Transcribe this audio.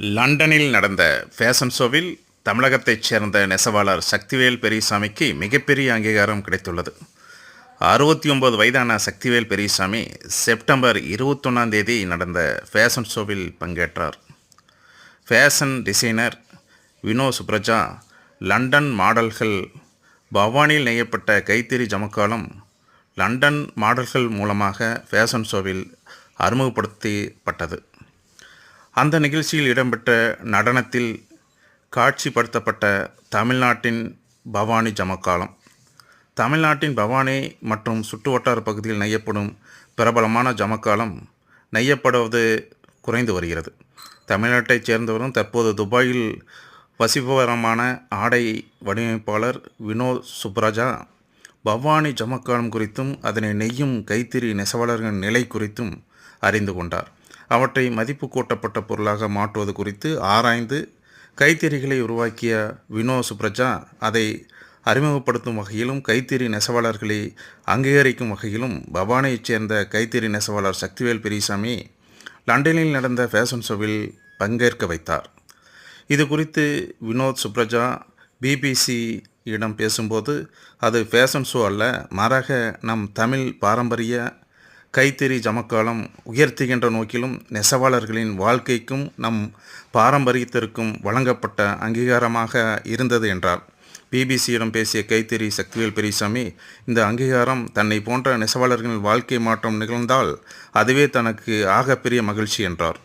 லண்டனில் நடந்த ஃபேஷன் ஷோவில் தமிழகத்தைச் சேர்ந்த நெசவாளர் சக்திவேல் பெரியசாமிக்கு மிகப்பெரிய அங்கீகாரம் கிடைத்துள்ளது. அறுபத்தி ஒன்பது வயதான சக்திவேல் பெரியசாமி செப்டம்பர் இருபத்தொன்னாம் தேதி நடந்த ஃபேஷன் ஷோவில் பங்கேற்றார். Fashion designer Vino Supraja London மாடல்கள் பவானியில் நெய்யப்பட்ட கைத்தறி ஜமக்காலம் லண்டன் மாடல்கள் மூலமாக ஃபேஷன் ஷோவில் அறிமுகப்படுத்தப்பட்டது. அந்த நிகழ்ச்சியில் இடம்பெற்ற நடனத்தில் காட்சிப்படுத்தப்பட்ட தமிழ்நாட்டின் பவானி ஜமக்காலம். தமிழ்நாட்டின் பவானி மற்றும் சுற்றுவட்டார பகுதியில் நெய்யப்படும் பிரபலமான ஜமக்காலம் நெய்யப்படுவது குறைந்து வருகிறது. தமிழ்நாட்டைச் சேர்ந்தவரும் தற்போது துபாயில் வசிப்பவரமான ஆடை வடிவமைப்பாளர் வினோத் சுப்ராஜா பவானி ஜமக்காலம் குறித்தும் அதனை நெய்யும் கைத்தறி நெசவாளர்களின் நிலை குறித்தும் அறிந்து கொண்டார். அவற்றை மதிப்பு கூட்டப்பட்ட பொருளாக மாற்றுவது குறித்து ஆராய்ந்து கைத்தறிகளை உருவாக்கிய வினோ சுப்ரஜா அதை அறிமுகப்படுத்தும் வகையிலும் கைத்தறி நெசவாளர்களை அங்கீகரிக்கும் வகையிலும் பவானியைச் சேர்ந்த கைத்தறி நெசவாளர் சக்திவேல் பெரியசாமி லண்டனில் நடந்த ஃபேஷன் ஷோவில் பங்கேற்க வைத்தார். இது குறித்து வினோத் சுப்ரஜா பிபிசியிடம் பேசும்போது அது ஃபேஷன் ஷோ அல்ல மாறாக நம் தமிழ் பாரம்பரிய கைத்தறி ஜமக்காலம் உயர்த்துகின்ற நோக்கிலும் நெசவாளர்களின் வாழ்க்கைக்கும் நம் பாரம்பரியத்திற்கும் வழங்கப்பட்ட அங்கீகாரமாக இருந்தது என்றார். பிபிசியிடம் பேசிய கைத்தறி சக்திவேல் பெரியசாமி இந்த அங்கீகாரம் தன்னை போன்ற நெசவாளர்களின் வாழ்க்கை மாற்றம் நிகழ்ந்தால் அதுவே தனக்கு ஆகப்பெரிய மகிழ்ச்சி என்றார்.